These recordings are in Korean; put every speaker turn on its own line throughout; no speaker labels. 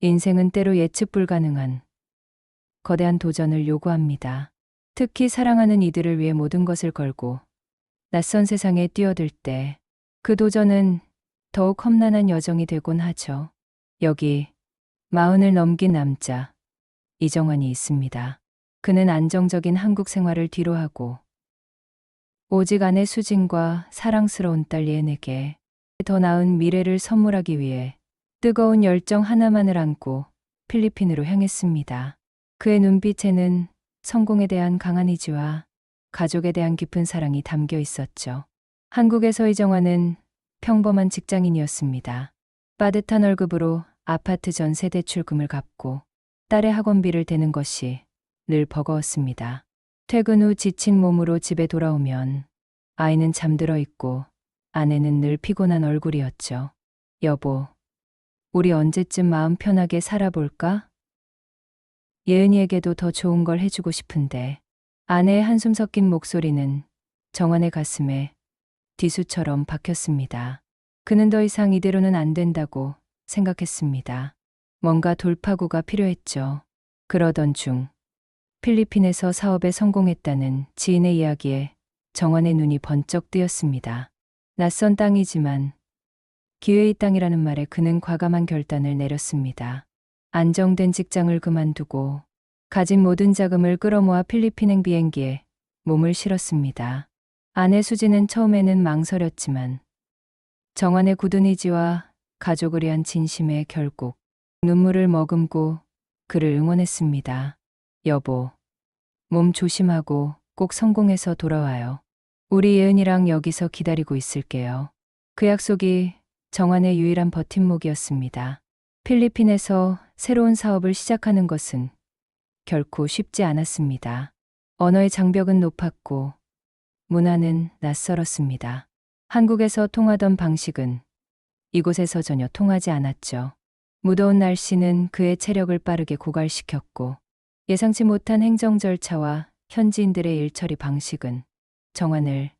인생은 때로 예측 불가능한 거대한 도전을 요구합니다. 특히 사랑하는 이들을 위해 모든 것을 걸고 낯선 세상에 뛰어들 때 그 도전은 더욱 험난한 여정이 되곤 하죠. 여기 마흔을 넘긴 남자 이정환이 있습니다. 그는 안정적인 한국 생활을 뒤로하고 오직 아내 수진과 사랑스러운 딸 예은에게 더 나은 미래를 선물하기 위해 뜨거운 열정 하나만을 안고 필리핀으로 향했습니다. 그의 눈빛에는 성공에 대한 강한 의지와 가족에 대한 깊은 사랑이 담겨 있었죠. 한국에서 이정환은 평범한 직장인이었습니다. 빠듯한 월급으로 아파트 전세 대출금을 갚고 딸의 학원비를 대는 것이 늘 버거웠습니다. 퇴근 후 지친 몸으로 집에 돌아오면 아이는 잠들어 있고 아내는 늘 피곤한 얼굴이었죠. 여보, 우리 언제쯤 마음 편하게 살아볼까? 예은이에게도 더 좋은 걸 해주고 싶은데 아내의 한숨 섞인 목소리는 정환의 가슴에 디수처럼 박혔습니다. 그는 더 이상 이대로는 안 된다고 생각했습니다. 뭔가 돌파구가 필요했죠. 그러던 중 필리핀에서 사업에 성공했다는 지인의 이야기에 정환의 눈이 번쩍 뜨였습니다. 낯선 땅이지만 기회의 땅이라는 말에 그는 과감한 결단을 내렸습니다. 안정된 직장을 그만두고 가진 모든 자금을 끌어모아 필리핀행 비행기에 몸을 실었습니다. 아내 수지는 처음에는 망설였지만 정환의 굳은 의지와 가족을 위한 진심에 결국 눈물을 머금고 그를 응원했습니다. 여보, 몸 조심하고 꼭 성공해서 돌아와요. 우리 예은이랑 여기서 기다리고 있을게요. 그 약속이 정환의 유일한 버팀목이었습니다. 필리핀에서 새로운 사업을 시작하는 것은 결코 쉽지 않았습니다. 언어의 장벽은 높았고 문화는 낯설었습니다. 한국에서 통하던 방식은 이곳에서 전혀 통하지 않았죠. 무더운 날씨는 그의 체력을 빠르게 고갈시켰고 예상치 못한 행정 절차와 현지인들의 일처리 방식은 정환을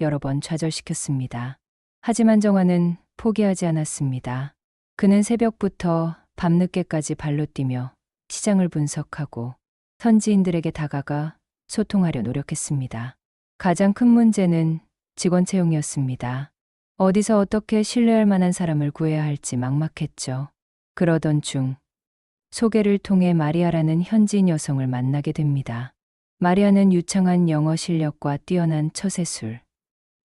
여러 번 좌절시켰습니다. 하지만 정환은 포기하지 않았습니다. 그는 새벽부터 밤늦게까지 발로 뛰며 시장을 분석하고 현지인들에게 다가가 소통하려 노력했습니다. 가장 큰 문제는 직원 채용이었습니다. 어디서 어떻게 신뢰할 만한 사람을 구해야 할지 막막했죠. 그러던 중 소개를 통해 마리아라는 현지인 여성을 만나게 됩니다. 마리아는 유창한 영어 실력과 뛰어난 처세술,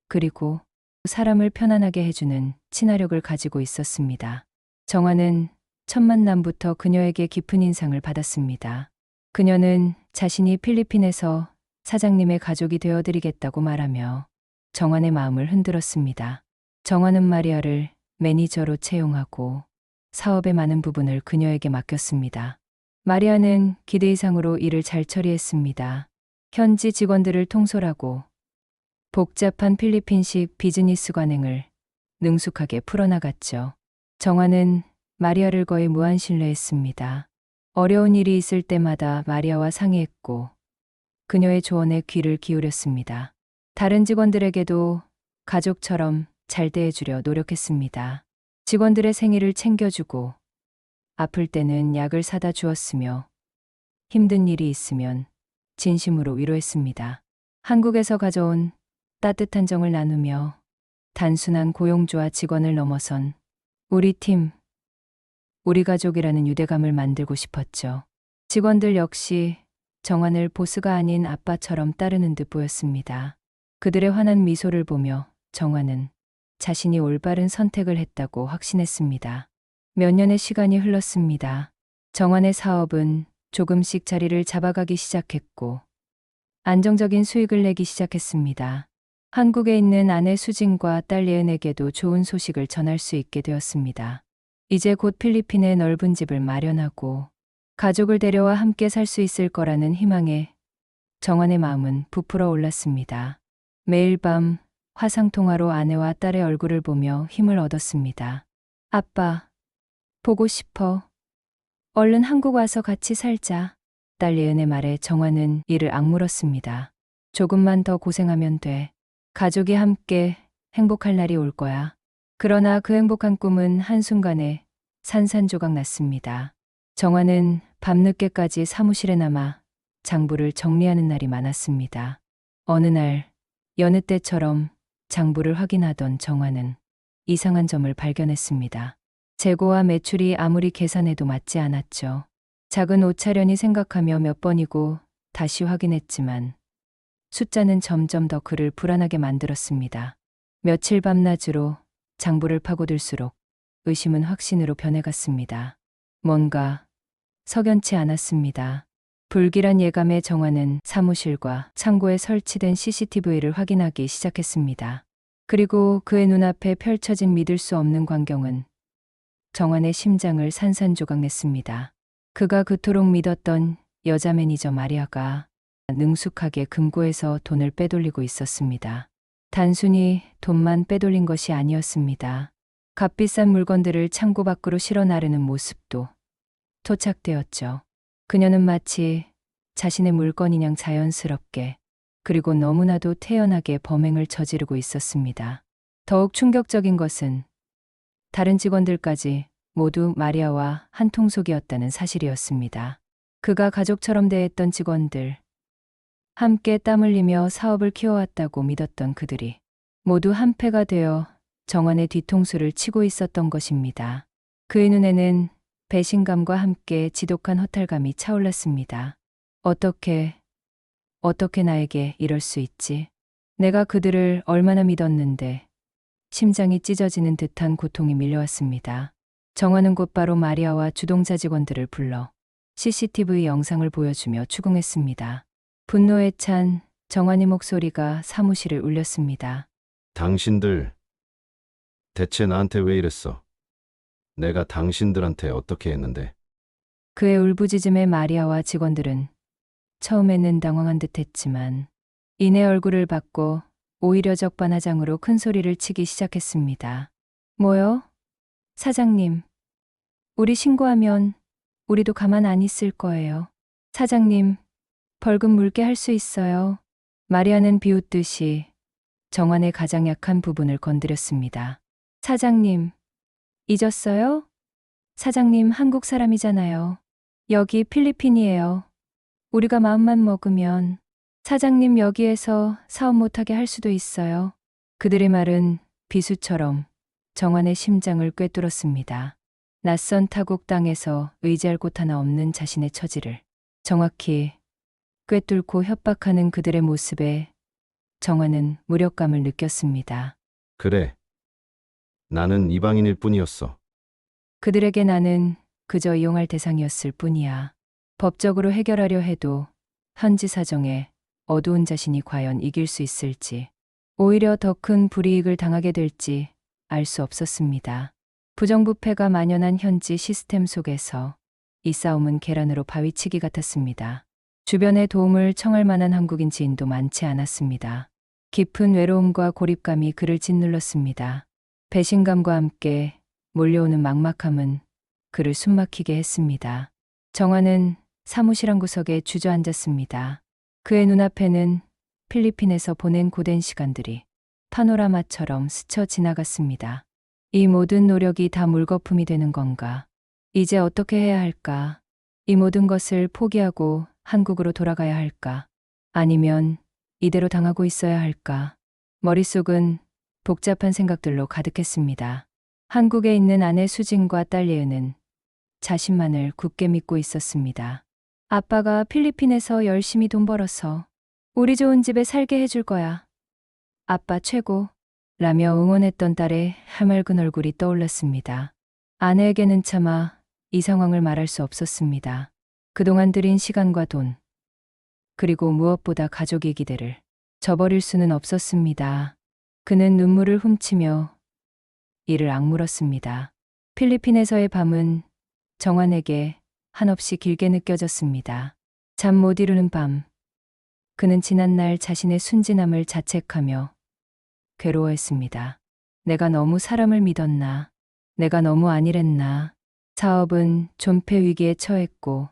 그리고 사람을 편안하게 해주는 친화력을 가지고 있었습니다. 정화는 첫 만남부터 그녀에게 깊은 인상을 받았습니다. 그녀는 자신이 필리핀에서 사장님의 가족이 되어드리겠다고 말하며 정환의 마음을 흔들었습니다. 정환은 마리아를 매니저로 채용하고 사업의 많은 부분을 그녀에게 맡겼습니다. 마리아는 기대 이상으로 일을 잘 처리했습니다. 현지 직원들을 통솔하고 복잡한 필리핀식 비즈니스 관행을 능숙하게 풀어나갔죠. 정화는 마리아를 거의 무한 신뢰했습니다. 어려운 일이 있을 때마다 마리아와 상의했고 그녀의 조언에 귀를 기울였습니다. 다른 직원들에게도 가족처럼 잘 대해주려 노력했습니다. 직원들의 생일을 챙겨주고 아플 때는 약을 사다 주었으며 힘든 일이 있으면 진심으로 위로했습니다. 한국에서 가져온 따뜻한 정을 나누며 단순한 고용주와 직원을 넘어선 우리 팀, 우리 가족이라는 유대감을 만들고 싶었죠. 직원들 역시 정환을 보스가 아닌 아빠처럼 따르는 듯 보였습니다. 그들의 환한 미소를 보며 정환은 자신이 올바른 선택을 했다고 확신했습니다. 몇 년의 시간이 흘렀습니다. 정환의 사업은 조금씩 자리를 잡아가기 시작했고, 안정적인 수익을 내기 시작했습니다. 한국에 있는 아내 수진과 딸 예은에게도 좋은 소식을 전할 수 있게 되었습니다. 이제 곧 필리핀에 넓은 집을 마련하고 가족을 데려와 함께 살 수 있을 거라는 희망에 정환의 마음은 부풀어 올랐습니다. 매일 밤 화상통화로 아내와 딸의 얼굴을 보며 힘을 얻었습니다. 아빠, 보고 싶어. 얼른 한국 와서 같이 살자. 딸 예은의 말에 정환은 이를 악물었습니다. 조금만 더 고생하면 돼. 가족이 함께 행복할 날이 올 거야. 그러나 그 행복한 꿈은 한순간에 산산조각 났습니다. 정화는 밤늦게까지 사무실에 남아 장부를 정리하는 날이 많았습니다. 어느 날 여느 때처럼 장부를 확인하던 정화는 이상한 점을 발견했습니다. 재고와 매출이 아무리 계산해도 맞지 않았죠. 작은 오차련이 생각하며 몇 번이고 다시 확인했지만 숫자는 점점 더 그를 불안하게 만들었습니다. 며칠 밤낮으로 장부를 파고들수록 의심은 확신으로 변해갔습니다. 뭔가 석연치 않았습니다. 불길한 예감의 정화는 사무실과 창고에 설치된 CCTV를 확인하기 시작했습니다. 그리고 그의 눈앞에 펼쳐진 믿을 수 없는 광경은 정환의 심장을 산산조각냈습니다. 그가 그토록 믿었던 여자 매니저 마리아가 능숙하게 금고에서 돈을 빼돌리고 있었습니다. 단순히 돈만 빼돌린 것이 아니었습니다. 값비싼 물건들을 창고 밖으로 실어 나르는 모습도 토착되었죠. 그녀는 마치 자신의 물건이냥 자연스럽게 그리고 너무나도 태연하게 범행을 저지르고 있었습니다. 더욱 충격적인 것은 다른 직원들까지 모두 마리아와 한 통속이었다는 사실이었습니다. 그가 가족처럼 대했던 직원들, 함께 땀 흘리며 사업을 키워왔다고 믿었던 그들이 모두 한패가 되어 정환의 뒤통수를 치고 있었던 것입니다. 그의 눈에는 배신감과 함께 지독한 허탈감이 차올랐습니다. 어떻게, 어떻게 나에게 이럴 수 있지? 내가 그들을 얼마나 믿었는데 심장이 찢어지는 듯한 고통이 밀려왔습니다. 정화는 곧바로 마리아와 주동자 직원들을 불러 CCTV 영상을 보여주며 추궁했습니다. 분노에 찬 정환의 목소리가 사무실을 울렸습니다.
당신들 대체 나한테 왜 이랬어? 내가 당신들한테 어떻게 했는데?
그의 울부짖음에 마리아와 직원들은 처음에는 당황한 듯 했지만 이내 얼굴을 받고 오히려 적반하장으로 큰 소리를 치기 시작했습니다. 뭐요? 사장님. 우리 신고하면 우리도 가만 안 있을 거예요. 사장님, 벌금 물게 할 수 있어요. 마리아는 비웃듯이 정환의 가장 약한 부분을 건드렸습니다. 사장님, 잊었어요? 사장님 한국 사람이잖아요. 여기 필리핀이에요. 우리가 마음만 먹으면 사장님 여기에서 사업 못하게 할 수도 있어요. 그들의 말은 비수처럼 정환의 심장을 꿰뚫었습니다. 낯선 타국 땅에서 의지할 곳 하나 없는 자신의 처지를 정확히 꿰뚫고 협박하는 그들의 모습에 정환은 무력감을 느꼈습니다.
그래. 나는 이방인일 뿐이었어.
그들에게 나는 그저 이용할 대상이었을 뿐이야. 법적으로 해결하려 해도 현지 사정에 어두운 자신이 과연 이길 수 있을지, 오히려 더 큰 불이익을 당하게 될지 알 수 없었습니다. 부정부패가 만연한 현지 시스템 속에서 이 싸움은 계란으로 바위치기 같았습니다. 주변에 도움을 청할 만한 한국인 지인도 많지 않았습니다. 깊은 외로움과 고립감이 그를 짓눌렀습니다. 배신감과 함께 몰려오는 막막함은 그를 숨막히게 했습니다. 정화는 사무실 한 구석에 주저앉았습니다. 그의 눈앞에는 필리핀에서 보낸 고된 시간들이 파노라마처럼 스쳐 지나갔습니다. 이 모든 노력이 다 물거품이 되는 건가? 이제 어떻게 해야 할까? 이 모든 것을 포기하고 한국으로 돌아가야 할까? 아니면 이대로 당하고 있어야 할까? 머릿속은 복잡한 생각들로 가득했습니다. 한국에 있는 아내 수진과 딸 예은은 자신만을 굳게 믿고 있었습니다. 아빠가 필리핀에서 열심히 돈 벌어서 우리 좋은 집에 살게 해줄 거야. 아빠 최고. 라며 응원했던 딸의 해맑은 얼굴이 떠올랐습니다. 아내에게는 차마 이 상황을 말할 수 없었습니다. 그동안 들인 시간과 돈, 그리고 무엇보다 가족의 기대를 저버릴 수는 없었습니다. 그는 눈물을 훔치며 이를 악물었습니다. 필리핀에서의 밤은 정환에게 한없이 길게 느껴졌습니다. 잠 못 이루는 밤. 그는 지난날 자신의 순진함을 자책하며 괴로워했습니다. 내가 너무 사람을 믿었나. 내가 너무 안일했나. 사업은 존폐 위기에 처했고,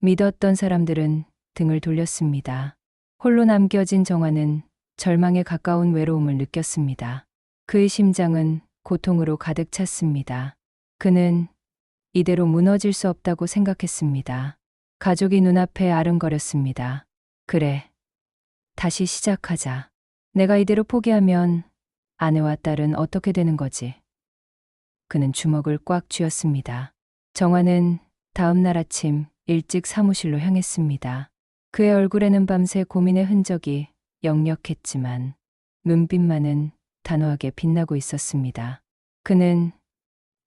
믿었던 사람들은 등을 돌렸습니다. 홀로 남겨진 정화는 절망에 가까운 외로움을 느꼈습니다. 그의 심장은 고통으로 가득 찼습니다. 그는 이대로 무너질 수 없다고 생각했습니다. 가족이 눈앞에 아른거렸습니다. 그래. 다시 시작하자. 내가 이대로 포기하면 아내와 딸은 어떻게 되는 거지? 그는 주먹을 꽉 쥐었습니다. 정화는 다음 날 아침 일찍 사무실로 향했습니다. 그의 얼굴에는 밤새 고민의 흔적이 역력했지만 눈빛만은 단호하게 빛나고 있었습니다. 그는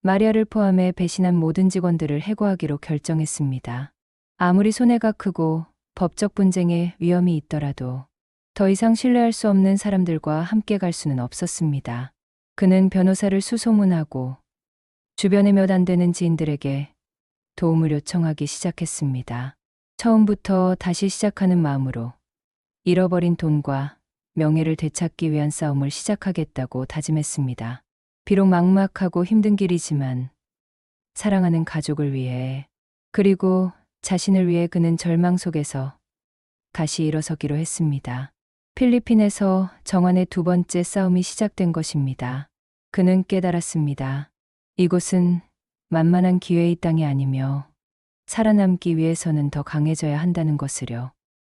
마리아를 포함해 배신한 모든 직원들을 해고하기로 결정했습니다. 아무리 손해가 크고 법적 분쟁에 위험이 있더라도 더 이상 신뢰할 수 없는 사람들과 함께 갈 수는 없었습니다. 그는 변호사를 수소문하고 주변의 몇 안 되는 지인들에게 도움을 요청하기 시작했습니다. 처음부터 다시 시작하는 마음으로 잃어버린 돈과 명예를 되찾기 위한 싸움을 시작하겠다고 다짐했습니다. 비록 막막하고 힘든 길이지만 사랑하는 가족을 위해 그리고 자신을 위해 그는 절망 속에서 다시 일어서기로 했습니다. 필리핀에서 정환의 두 번째 싸움이 시작된 것입니다. 그는 깨달았습니다. 이곳은 만만한 기회의 땅이 아니며 살아남기 위해서는 더 강해져야 한다는 것을요.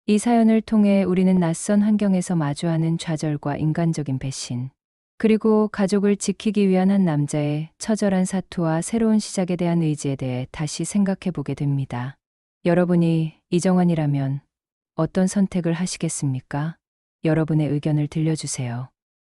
이 사연을 통해 우리는 낯선 환경에서 마주하는 좌절과 인간적인 배신, 그리고 가족을 지키기 위한 한 남자의 처절한 사투와 새로운 시작에 대한 의지에 대해 다시 생각해 보게 됩니다. 여러분이 이정환이라면 어떤 선택을 하시겠습니까? 여러분의 의견을 들려주세요.